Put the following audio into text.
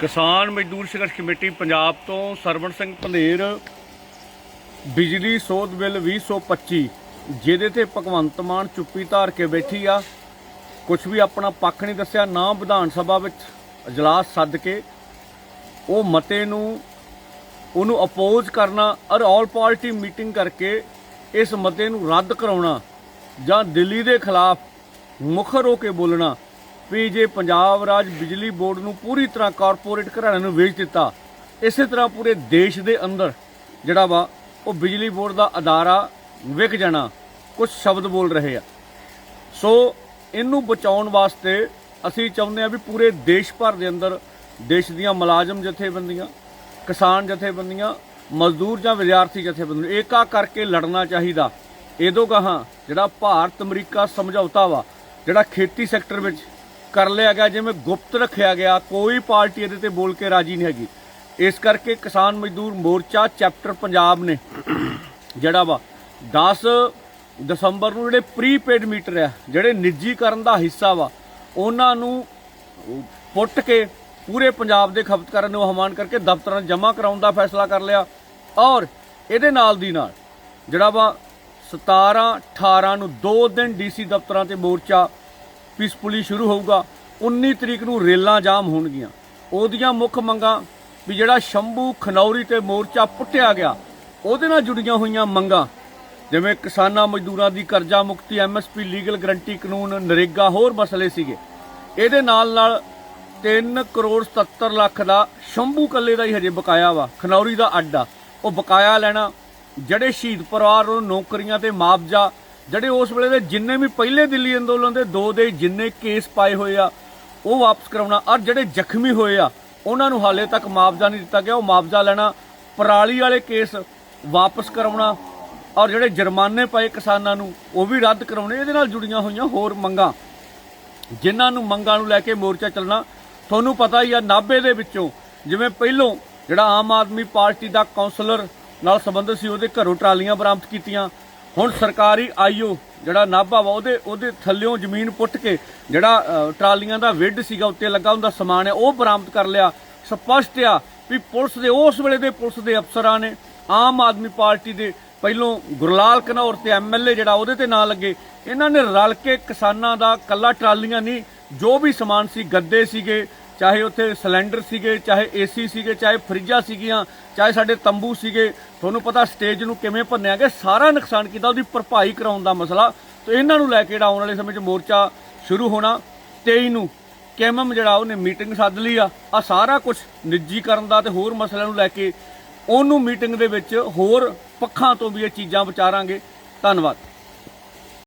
ਕਿਸਾਨ ਮਜ਼ਦੂਰ ਸੰਘਰਸ਼ ਕਮੇਟੀ ਪੰਜਾਬ ਤੋਂ ਸਰਵਣ ਸਿੰਘ ਪੰਧੇਰ, ਬਿਜਲੀ ਸੋਧ ਬਿੱਲ 2025 ਜਿਹਦੇ ਤੇ ਭਗਵੰਤ ਮਾਨ ਚੁੱਪੀ ਧਾਰ ਕੇ ਬੈਠੀ ਆ। ਕੁਝ ਵੀ ਆਪਣਾ ਪੱਖ ਨਹੀਂ ਦੱਸਿਆ, ਨਾ ਵਿਧਾਨ ਸਭਾ ਵਿੱਚ ਅਜਲਾਸ ਸੱਦ ਕੇ ਉਹ ਮਤੇ ਨੂੰ, ਉਹਨੂੰ ਅਪੋਜ਼ ਕਰਨਾ ਔਰ ਆਲ ਪਾਰਟੀ ਮੀਟਿੰਗ ਕਰਕੇ ਇਸ ਮਤੇ ਨੂੰ ਰੱਦ ਕਰਾਉਣਾ ਜਾਂ ਦਿੱਲੀ ਦੇ ਖਿਲਾਫ ਮੁਖਰ ਹੋ ਕੇ ਬੋਲਣਾ ਵੀ ਜੇ ਪੰਜਾਬ ਰਾਜ ਬਿਜਲੀ ਬੋਰਡ ਨੂੰ ਪੂਰੀ ਤਰ੍ਹਾਂ ਕਾਰਪੋਰੇਟ ਘਰਾਣਿਆਂ ਨੂੰ ਵੇਚ ਦਿੱਤਾ, ਇਸੇ ਤਰ੍ਹਾਂ ਪੂਰੇ ਦੇਸ਼ ਦੇ ਅੰਦਰ ਜਿਹੜਾ ਵਾ, ਉਹ ਬਿਜਲੀ ਬੋਰਡ ਦਾ ਅਦਾਰਾ ਵਿਕ ਜਾਣਾ ਕੁਝ ਸ਼ਬਦ ਬੋਲ ਰਹੇ ਆ। ਸੋ ਇਹਨੂੰ ਬਚਾਉਣ ਵਾਸਤੇ ਅਸੀਂ ਚਾਹੁੰਦੇ ਆ ਵੀ ਪੂਰੇ ਦੇਸ਼ ਭਰ ਦੇ ਅੰਦਰ ਦੇਸ਼ ਦੀਆਂ ਮੁਲਾਜ਼ਮ ਜਥੇਬੰਦੀਆਂ, ਕਿਸਾਨ ਜਥੇਬੰਦੀਆਂ, ਮਜ਼ਦੂਰ ਜਾਂ ਵਿਦਿਆਰਥੀ ਜਥੇਬੰਦੀਆਂ, ਏਕਾ ਕਰਕੇ ਲੜਨਾ ਚਾਹੀਦਾ। ਇਹਦੋਂ ਗਾਹਾਂ ਜਿਹੜਾ ਭਾਰਤ ਅਮਰੀਕਾ ਸਮਝੌਤਾ ਵਾ, ਜਿਹੜਾ ਖੇਤੀ ਸੈਕਟਰ ਵਿੱਚ ਕਰ ਲਿਆ ਗਿਆ, ਜਿਵੇਂ ਗੁਪਤ ਰੱਖਿਆ ਗਿਆ, ਕੋਈ ਪਾਰਟੀ ਇਹਦੇ ਤੇ ਬੋਲ ਕੇ ਰਾਜੀ ਨਹੀਂ ਹੈਗੀ। ਇਸ ਕਰਕੇ ਕਿਸਾਨ ਮਜ਼ਦੂਰ ਮੋਰਚਾ ਚੈਪਟਰ ਪੰਜਾਬ ਨੇ, ਜਿਹੜਾ ਵਾ 10 ਦਸੰਬਰ ਨੂੰ ਜਿਹੜੇ ਪ੍ਰੀਪੇਡ ਮੀਟਰ ਆ, ਜਿਹੜੇ ਨਿੱਜੀਕਰਨ ਦਾ ਹਿੱਸਾ ਵਾ, ਉਹਨਾਂ ਨੂੰ ਪੁੱਟ ਕੇ ਪੂਰੇ ਪੰਜਾਬ ਦੇ ਖਪਤਕਾਰਾਂ ਨੂੰ ਆਹਵਾਨ ਕਰਕੇ ਦਫ਼ਤਰਾਂ 'ਚ ਜਮ੍ਹਾਂ ਕਰਾਉਣ ਦਾ ਫੈਸਲਾ ਕਰ ਲਿਆ। ਔਰ ਇਹਦੇ ਨਾਲ ਦੀ ਨਾਲ, ਜਿਹੜਾ ਵਾ 17 18 ਨੂੰ 2 ਦਿਨ ਡੀਸੀ ਦਫ਼ਤਰਾਂ ਤੇ ਮੋਰਚਾ ਪੀਸਫੁਲੀ ਸ਼ੁਰੂ ਹੋਊਗਾ 19 ਤਰੀਕ ਨੂੰ ਰੇਲਾਂ ਜਾਮ ਹੋਣਗੀਆਂ। ਉਹਦੀਆਂ ਮੁੱਖ ਮੰਗਾਂ ਵੀ ਜਿਹੜਾ ਸ਼ੰਭੂ ਖਨੌਰੀ ਤੇ ਮੋਰਚਾ ਪੁੱਟਿਆ ਗਿਆ, ਉਹਦੇ ਨਾਲ ਜੁੜੀਆਂ ਹੋਈਆਂ ਮੰਗਾਂ, ਜਿਵੇਂ ਕਿਸਾਨਾਂ ਮਜ਼ਦੂਰਾਂ ਦੀ ਕਰਜ਼ਾ ਮੁਕਤੀ ਐਮਐਸਪੀ ਲੀਗਲ ਗਰੰਟੀ ਕਾਨੂੰਨ, ਨਰੇਗਾ, ਹੋਰ ਮਸਲੇ ਸੀਗੇ। ਇਹਦੇ ਨਾਲ ਨਾਲ 3 ਕਰੋੜ 77 ਲੱਖ ਦਾ ਸ਼ੰਭੂ ਕੱਲੇ ਦਾ ਹੀ ਹਜੇ ਬਕਾਇਆ ਵਾ, ਖਨੌਰੀ ਦਾ ਅੱਡਾ। ਉਹ ਬਕਾਇਆ ਲੈਣਾ, ਜਿਹੜੇ ਸ਼ਹੀਦ ਪਰਿਵਾਰ ਨੂੰ ਨੌਕਰੀਆਂ ਤੇ ਮੁਆਵਜ਼ਾ ਜਿਹੜੇ ਉਸ ਵੇਲੇ ਦੇ ਜਿੰਨੇ ਵੀ ਪਹਿਲੇ ਦਿੱਲੀ ਅੰਦੋਲਨ ਦੇ ਦੋ ਦੇ ਜਿੰਨੇ ਕੇਸ ਪਾਏ ਹੋਏ ਆ, ਉਹ ਵਾਪਸ ਕਰਾਉਣਾ, ਔਰ ਜਿਹੜੇ ਜ਼ਖਮੀ ਹੋਏ ਆ, ਉਹਨਾਂ ਨੂੰ ਹਾਲੇ ਤੱਕ ਮੁਆਵਜ਼ਾ ਨਹੀਂ ਦਿੱਤਾ ਗਿਆ। ਉਹ ਮੁਆਵਜ਼ਾ ਲੈਣਾ, ਪਰਾਲੀ ਵਾਲੇ ਕੇਸ ਵਾਪਸ ਕਰਾਉਣਾ, ਔਰ ਜਿਹੜੇ ਜੁਰਮਾਨੇ ਪਏ ਕਿਸਾਨਾਂ ਨੂੰ, ਉਹ ਵੀ ਰੱਦ ਕਰਾਉਣੇ, ਇਹਦੇ ਨਾਲ ਜੁੜੀਆਂ ਹੋਈਆਂ ਹੋਰ ਮੰਗਾਂ। ਜਿਨ੍ਹਾਂ ਨੂੰ ਮੰਗਾਂ ਨੂੰ ਲੈ ਕੇ ਮੋਰਚਾ ਚੱਲਣਾ, ਤੁਹਾਨੂੰ ਪਤਾ ਹੀ ਆ, ਨਾਭੇ ਦੇ ਵਿੱਚੋਂ, ਜਿਵੇਂ ਪਹਿਲੋਂ ਜਿਹੜਾ ਆਮ ਆਦਮੀ ਪਾਰਟੀ ਦਾ ਕਾਉਂਸਲਰ ਨਾਲ ਸੰਬੰਧਿਤ ਸੀ, ਉਹਦੇ ਘਰੋਂ ਟਰਾਲੀਆਂ ਬਰਾਮਦ ਕੀਤੀਆਂ ਹੁਣ ਸਰਕਾਰੀ ਆਈਓ ਜਿਹੜਾ ਨਾਭਾ ਵਾ, ਉਹਦੇ ਉਹਦੇ ਥੱਲਿਓਂ ਜ਼ਮੀਨ ਪੁੱਟ ਕੇ ਜਿਹੜਾ ਟਰਾਲੀਆਂ ਦਾ ਵਿੱਡ ਸੀਗਾ, ਉੱਤੇ ਲੱਗਾ ਹੁੰਦਾ ਸਮਾਨ ਹੈ, ਉਹ ਬਰਾਮਦ ਕਰ ਲਿਆ। ਸਪਸ਼ਟ ਆ ਵੀ ਪੁਲਿਸ ਦੇ, ਉਸ ਵੇਲੇ ਦੇ ਪੁਲਿਸ ਦੇ ਅਫਸਰਾਂ ਨੇ, ਆਮ ਆਦਮੀ ਪਾਰਟੀ ਦੇ ਪਹਿਲੋਂ ਗੁਰਲਾਲ ਘਨੌਰ ਤੇ ਐਮਐਲਏ ਜਿਹੜਾ ਉਹਦੇ ਤੇ ਨਾਂ ਲੱਗੇ। ਇਹਨਾਂ ਨੇ ਰਲ ਕੇ ਕਿਸਾਨਾਂ ਦਾ ਕੱਲਾ ਟਰਾਲੀਆਂ ਨਹੀਂ, ਜੋ ਵੀ ਸਮਾਨ ਸੀ, ਗੱਦੇ ਸੀਗੇ ਚਾਹੇ ਉੱਥੇ ਸਿਲੰਡਰ ਸੀਗੇ, ਚਾਹੇ ਏਸੀ ਸੀਗੇ, ਚਾਹੇ ਫਰਿੱਜਾਂ ਸੀਗੀਆਂ, ਚਾਹੇ ਸਾਡੇ ਤੰਬੂ ਸੀਗੇ, ਤੁਹਾਨੂੰ ਪਤਾ ਸਟੇਜ ਨੂੰ ਕਿਵੇਂ ਭੰਨਿਆ ਗਿਆ, ਸਾਰਾ ਨੁਕਸਾਨ ਕੀਤਾ, ਉਹਦੀ ਭਰਪਾਈ ਕਰਾਉਣ ਦਾ ਮਸਲਾ। ਤੇ ਇਹਨਾਂ ਨੂੰ ਲੈ ਕੇ ਜਿਹੜਾ ਆਉਣ ਵਾਲੇ ਸਮੇਂ 'ਚ ਮੋਰਚਾ ਸ਼ੁਰੂ ਹੋਣਾ 23 ਨੂੰ ਕੈਮਮ ਜਿਹੜਾ ਉਹਨੇ ਮੀਟਿੰਗ ਸੱਦ ਲਈ ਆ ਆ ਸਾਰਾ ਕੁਝ ਨਿੱਜੀਕਰਨ ਦਾ ਤੇ ਹੋਰ ਮਸਲਿਆਂ ਨੂੰ ਲੈ ਕੇ ਉਹਨੂੰ ਮੀਟਿੰਗ ਦੇ ਵਿੱਚ ਹੋਰ ਪੱਖਾਂ ਤੋਂ ਵੀ ਇਹ ਚੀਜ਼ਾਂ ਵਿਚਾਰਾਂਗੇ। ਧੰਨਵਾਦ।